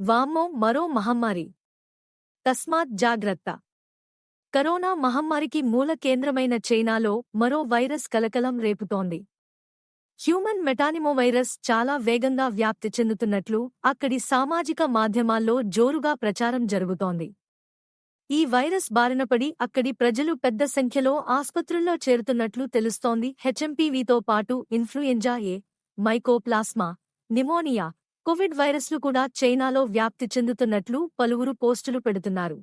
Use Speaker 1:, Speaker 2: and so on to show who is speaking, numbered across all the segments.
Speaker 1: వామ్మో మరో మహమ్మారి. తస్మాత్ జాగ్రత్త. కరోనా మహమ్మారికి మూల కేంద్రమైన చైనాలో మరో వైరస్ కలకలం రేపుతోంది. హ్యూమన్ మెటానిమో వైరస్ చాలా వేగంగా వ్యాప్తి చెందుతున్నట్లు అక్కడి సామాజిక మాధ్యమాల్లో జోరుగా ప్రచారం జరుగుతోంది. ఈ వైరస్ బారినపడి అక్కడి ప్రజలు పెద్ద సంఖ్యలో ఆస్పత్రుల్లో చేరుతున్నట్లు తెలుస్తోంది హెచ్ఎంపీవీతో పాటు influenza A mycoplasma pneumonia covid వైరస్లు కూడా చైనాలో వ్యాప్తి చెందుతున్నట్లు పలువురు పోస్టులు పెడుతున్నారు.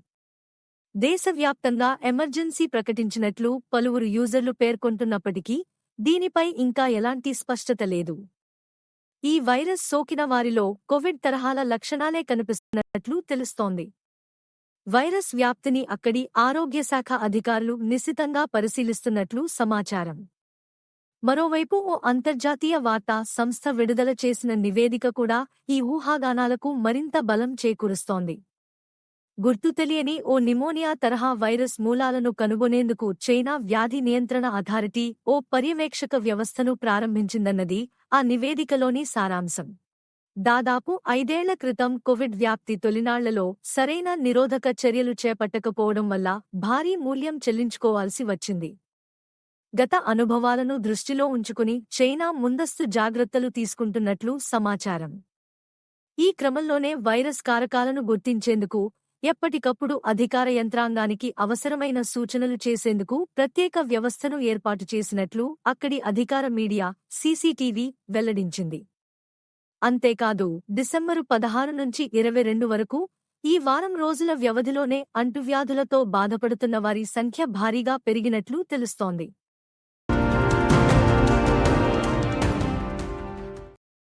Speaker 1: దేశవ్యాప్తంగా ఎమర్జెన్సీ ప్రకటించినట్లు పలువురు యూజర్లు పేర్కొంటున్నప్పటికీ దీనిపై ఇంకా ఎలాంటి స్పష్టత లేదు. ఈ వైరస్ సోకిన వారిలో కోవిడ్ తరహాల లక్షణాలే కనిపిస్తున్నట్లు తెలుస్తోంది. వైరస్ వ్యాప్తిని అక్కడి ఆరోగ్యశాఖ అధికారులు నిశితంగా పరిశీలిస్తున్నట్లు సమాచారం. మరోవైపు ఓ అంతర్జాతీయ వార్తా సంస్థ విడుదల చేసిన నివేదిక కూడా ఈ ఊహాగానాలకు మరింత బలం చేకూరుస్తోంది. గుర్తు తెలియని ఓ నిమోనియా తరహా వైరస్ మూలాలను కనుగొనేందుకు చైనా వ్యాధి నియంత్రణ అథారిటీ ఓ పర్యవేక్షక వ్యవస్థను ప్రారంభించిందన్నది ఆ నివేదికలోని సారాంశం. దాదాపు ఐదేళ్ళ క్రితం కోవిడ్ వ్యాప్తి తొలినాళ్ళలో సరైన నిరోధక చర్యలు చేపట్టకపోవడం వల్ల భారీ మూల్యం చెల్లించుకోవాల్సి వచ్చింది. గత అనుభవాలను దృష్టిలో ఉంచుకుని చైనా ముందస్తు జాగ్రత్తలు తీసుకుంటున్నట్లు సమాచారం. ఈ క్రమంలోనే వైరస్ కారకాలను గుర్తించేందుకు ఎప్పటికప్పుడు అధికార యంత్రాంగానికి అవసరమైన సూచనలు చేసేందుకు ప్రత్యేక వ్యవస్థను ఏర్పాటు చేసినట్లు అక్కడి అధికార మీడియా సీసీటీవీ వెల్లడించింది. అంతేకాదు డిసెంబరు పదహారు నుంచి ఇరవై రెండు వరకు ఈ వారం రోజుల వ్యవధిలోనే అంటువ్యాధులతో బాధపడుతున్న వారి సంఖ్య భారీగా పెరిగినట్లు తెలుస్తోంది.